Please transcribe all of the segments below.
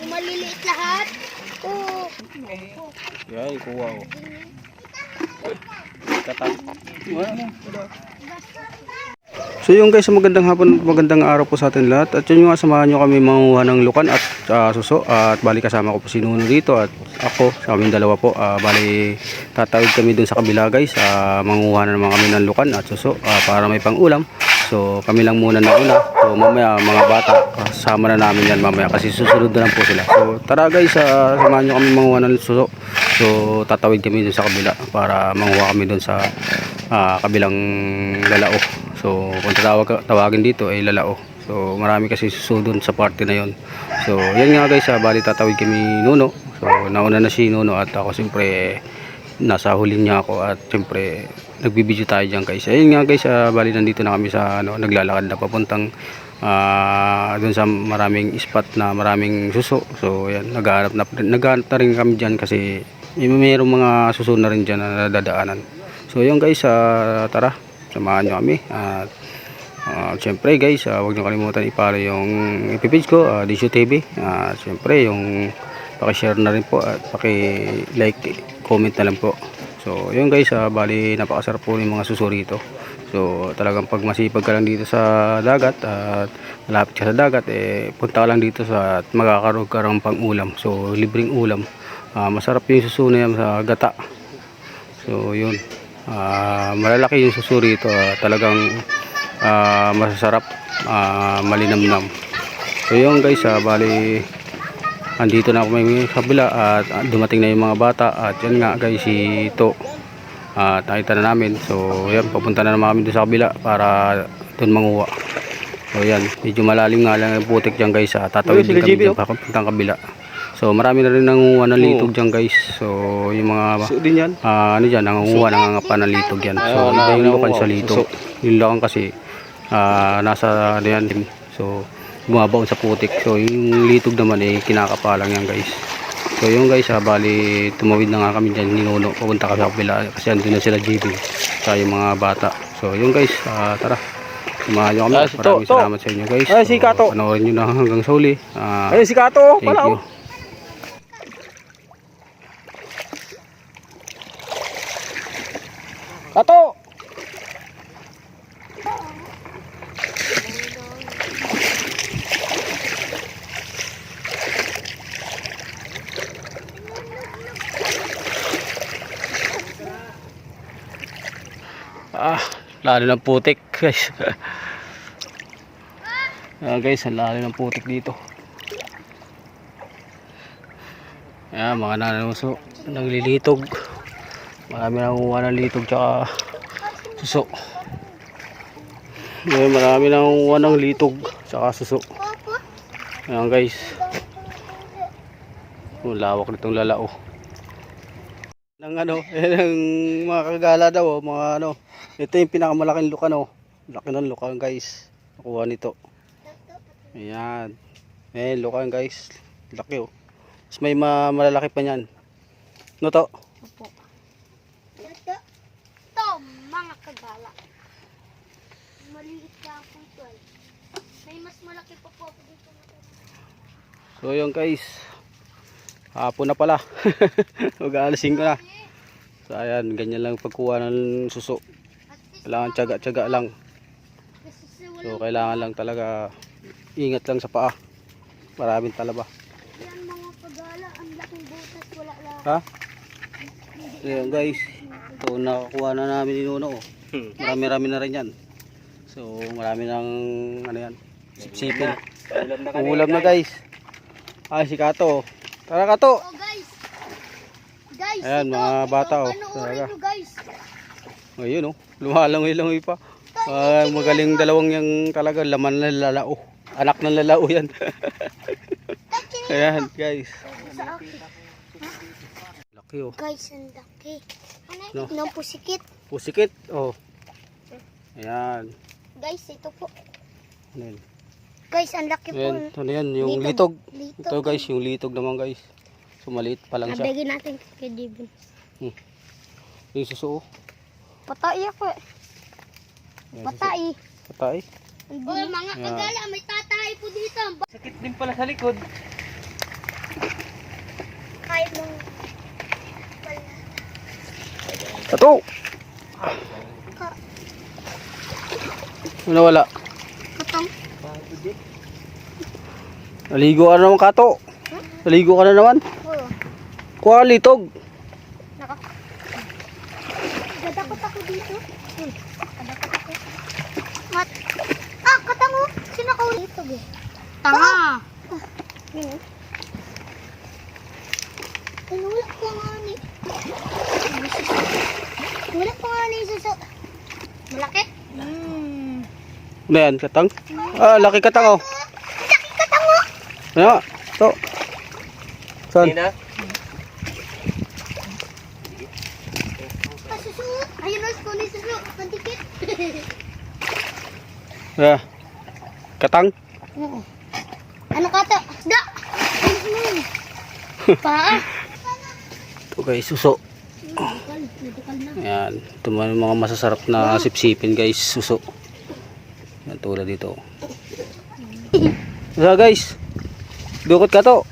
Yung maliliit lahat. Oo. Yan, kuha ko. Katak. So yung guys, magandang hapon, magandang araw po sa atin lahat. At yun nga, samahan nyo kami manguha ng lukan at ah, suso. At bali kasama ko po si Nuno dito at ako, sa aming dalawa po. Ah, bali, tatawid kami dun sa kabila guys. Ah, manguha na naman kami ng lukan at suso ah, para may pang ulam. So kami lang muna na una. So mamaya mga bata, kasama na namin yan mamaya kasi susunod na lang po sila. So tara guys, ah, samahan nyo kami manguha ng suso. So tatawid kami dun sa kabila para manguha kami dun sa ah, kabilang lalao. So kung tatawag, tawagin dito ay lalao. So marami kasi susudon sa party na yon. So yan nga guys, ah, bali tatawid kami Nuno. So nauna na si Nuno at ako siyempre nasa huli niya ako at siyempre nagbibideo tayo dyan guys. Ayun nga guys, ah, bali nandito na kami sa ano, naglalakad na papuntang ah doon sa maraming spot na maraming suso. So yan, naghahanap na naghahanap na rin kami diyan kasi may mayroong mga suso na rin diyan na nadadaanan. So yun guys, ah, tara, samahan nyo kami. At ah, syempre guys, ah, huwag nyo kalimutan ipalo yung ipipage ko, uh, Disho TV. At syempre yung paki-share na rin po at paki-like, comment na lang po. So yun guys, ah, bali napakasarap po yung mga suso rito. So talagang pag masipag ka lang dito sa dagat at malapit ka sa dagat, eh punta ka lang dito sa at magkakaroon ka ng pang ulam. So libreng ulam. Ah, masarap yung suso na yan sa gata. So yun. Ah, malalaki yung suso rito. ah, talagang ah, masasarap, ah, malinamnam. So yun guys, ah, bali andito na ako may kabila at ah, dumating na yung mga bata at yan nga guys si To at nakita na namin. So yan papunta na naman kami doon sa kabila para doon manguha. So yan medyo malalim nga lang yung putik dyan guys ah, tatawid din kami dyan papuntang kabila. So marami na rin nanguha ng litog dyan guys. So yung mga ah, ano dyan nangunguha nangangapa ng litog yan. So iba yung lukan sa litog. Yung lukan kasi ah, nasa ano yan so bumabaon sa putik. So yung litog naman eh kinakapalang yan guys. So yung guys ah, bali tumawid na nga kami dyan ninuno. Pupunta kami sa kapila kasi andun na sila JB sa yung mga bata. So yung guys ah, tara. Samahan nyo kami. Ah, To, maraming To. salamat sa inyo guys. Ah, si So, Kato. panoorin nyo na hanggang sa huli. Ah, Ayun si Kato, thank pala you. oh. Kato! Ah, lalo ng putik guys. Ah guys, ang lalo ng putik dito. Ayan, mga nananuso, naglilitog. Marami nanguha ng litog tsaka suso. Ayan, marami nanguha ng litog tsaka suso. Ayan guys. Oh, lawak nitong lalao. Ng ano, yan ang mga kagala daw, oh, mga ano. Ito yung pinakamalaking lukan, oh. Laki ng lukan, guys. Nakuha nito. Ayan. Eh, lukan, guys. Laki, oh. Mas may ma malalaki pa niyan. No to? Opo. Ito, ito, mga kagala. Maliit ka po ito ay. May mas malaki pa po ako dito. So, yun, guys. Hapon na pala. Mag-aalasin ko na. So, ayan. Ganyan lang pagkuha ng suso. Kailangan tiyaga-tiyaga lang. So, kailangan lang talaga ingat lang sa paa. Maraming talaba. yan mga kagala, ang laking butas, wala lang. Ha? Ayan guys. Ito nakakuha na namin ni Nuno. Oh. Marami-rami na rin yan. So marami ng ano yan. Sipsipin. Ulam na Ulam na guys. Ay si Kato. oh. Tara Kato. Oh guys! Guys, Ayan, ito, mga ito, bata, oh. panoorin Talaga. Ayun oh. Lumalangoy-langoy pa. Ah, magaling dalawang yung talaga laman ng lalao. Anak ng lalao yan. Ayan guys. Laki oh. Guys, ang laki. No. Ano? Ng pusikit. Pusikit. Oh. Ayan. Guys, ito po. Ano yun? Guys, ang laki po. Ayan. Ito na yan. Yung Litog. litog. Ito guys, yung litog naman guys. So maliit pa lang siya. Nabigyan natin kay Divin. Yung suso. Patay ako eh. Patay. Patay. Oh, mga Yeah. kagala, may tatay po dito. Sakit din pala sa likod. Ay, mga Kato! Ano wala? katong. Naligo ka na naman kato. Naligo ka na naman. Oh, Kuha litog. naka. Gadakot ako dito. Hmm. Gadakot ako. Mat. Ah, katango. Be? Tanga. Hmm. Wala ko nga ni. Wala ko nga ni suso. Malaki? Hmm. Ano yan? Katang? Ah, laki katang oh. Laki katango. Ano? Ito. Saan? Hindi na. Ah, suso. Ayun na, ko ni suso. Pandikit. Ah. Katang? Oo. Ano ka to? Da! Yun. Paa. Ito guys, suso. Ayan. Ito mga mga masasarap na sipsipin guys, suso. Yan tulad dito. Isa guys. Dukot ka to.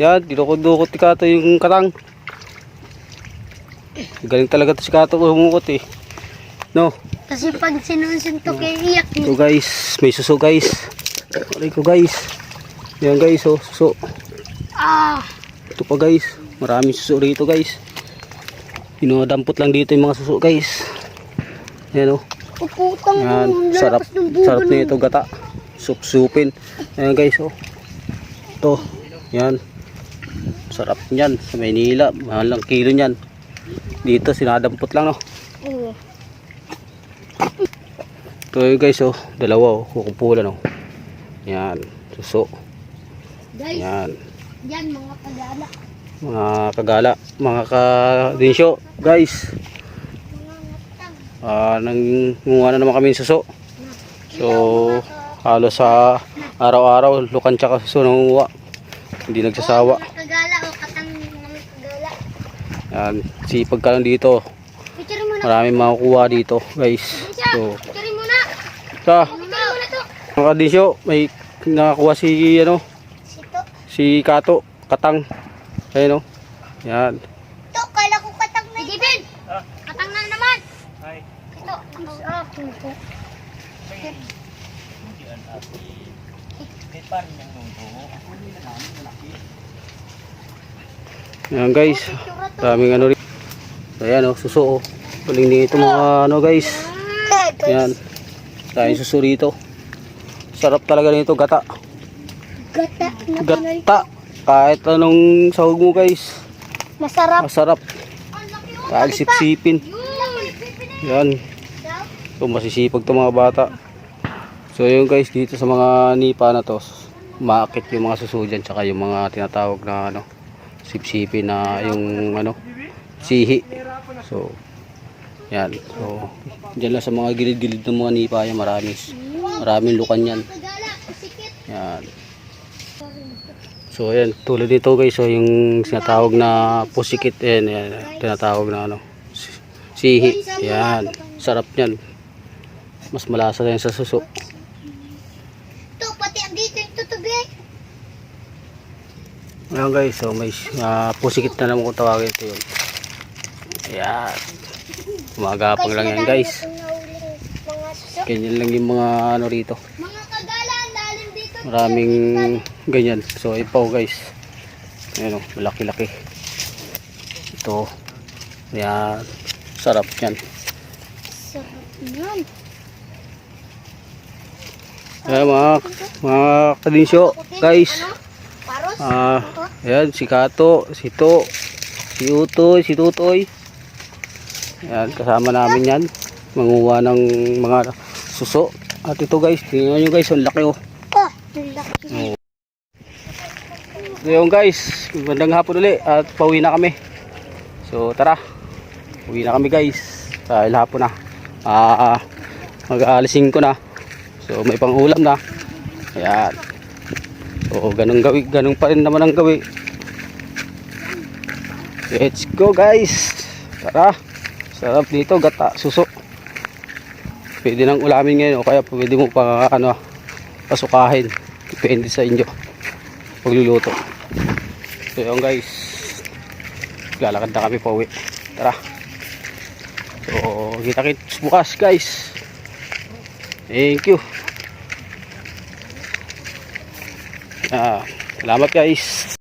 Yan, dinukot-dukot ni Kato yung katang. Galing talaga to si Kato humukot eh. No, Kasi pag sinusuntok kay iyak ito guys, may suso guys. Aray ko guys. Yan guys, oh, suso. Ah! Ito pa guys, maraming suso rito guys. Pinadampot lang dito yung mga suso guys. Yan oh. Uputang Yan, sarap, sarap nito gata. Sup-supin. Ayan guys, oh. Ito, yan. Sarap niyan sa Maynila. Mahal lang kilo niyan. Dito, sinadampot lang, no. Oo. Ito guys, oh. Dalawa, oh. Kukumpulan, oh. Yan, suso. Guys, Yan. yan mga kagala. Mga kagala, mga kadinsyo. Guys, ah nangunga na naman kami suso. So, halos sa araw-araw, lukan tsaka suso nangunguha. Hindi nagsasawa. Mga kagala o katang mga kagala. Yan, sipag ka lang dito. Picture mo na. Marami makukuha dito, guys. So, Picture mo na. sa Picture mo na to. Mga kadisyo, may nakakuha si ano, Sito. si Kato, Katang. Ayun oh. Yan. To, kala ko katang na ito. Katang na naman. Ay. Ito. Ah, par niyang nunggo. Yan guys. Maraming ano rin. Ayan oh, suso oh. Galing nito mga ano guys. Yan. Tayong suso rito. Sarap talaga nito, gata. Gata. Gata. Kahit anong sahog mo guys. Masarap. Masarap. Kahit sipsipin. Yan. So masisipag to mga bata. So yun guys dito sa mga nipa na to. Maakit yung mga suso dyan tsaka yung mga tinatawag na ano sipsipin na yung ano sihi. So yan. So dyan lang sa mga gilid-gilid ng mga nipa yan marami. Maraming lukan yan. Yan. So ayan, tulad nito guys, so yung sinatawag na pusikit, ayan, ayan, tinatawag na ano, si- sihi, yan, sarap niyan. Mas malasa na yan sa suso. To, pati dito yung tutubi. Ayan guys, so may uh, pusikit na naman kung tawagin ito yun. Ayan. Gumagapang lang yan guys. Ganyan lang yung mga ano rito. Maraming ganyan. So ipaw guys. Ayan o, malaki-laki. Ito. Ayan. Sarap yan. Sarap yan. Ayan mga, mga kadinsyo. Guys. Ano? Ah, ayan si Kato, si To, si Utoy, si Tutoy. Ayan, kasama namin yan. Manguha ng mga suso. At ito guys, tingnan nyo guys, ang laki oh. Oh. So yun guys, magandang hapon ulit at pauwi na kami. So tara, uwi na kami guys. Dahil hapon na. Ah, ah, mag-aalising ko na. So may pang ulam na. Ayan. So ganun gawi, ganun pa rin naman ang gawi. Let's go guys. Tara. Sarap dito, gata, suso. Pwede nang ulamin ngayon o kaya pwede mo pa ano, pasukahin. Depende sa inyo. Pagluluto. So yun guys. Lalakad na kami pa uwi. Tara. So kita-kits bukas guys. Thank you. Ah, salamat guys.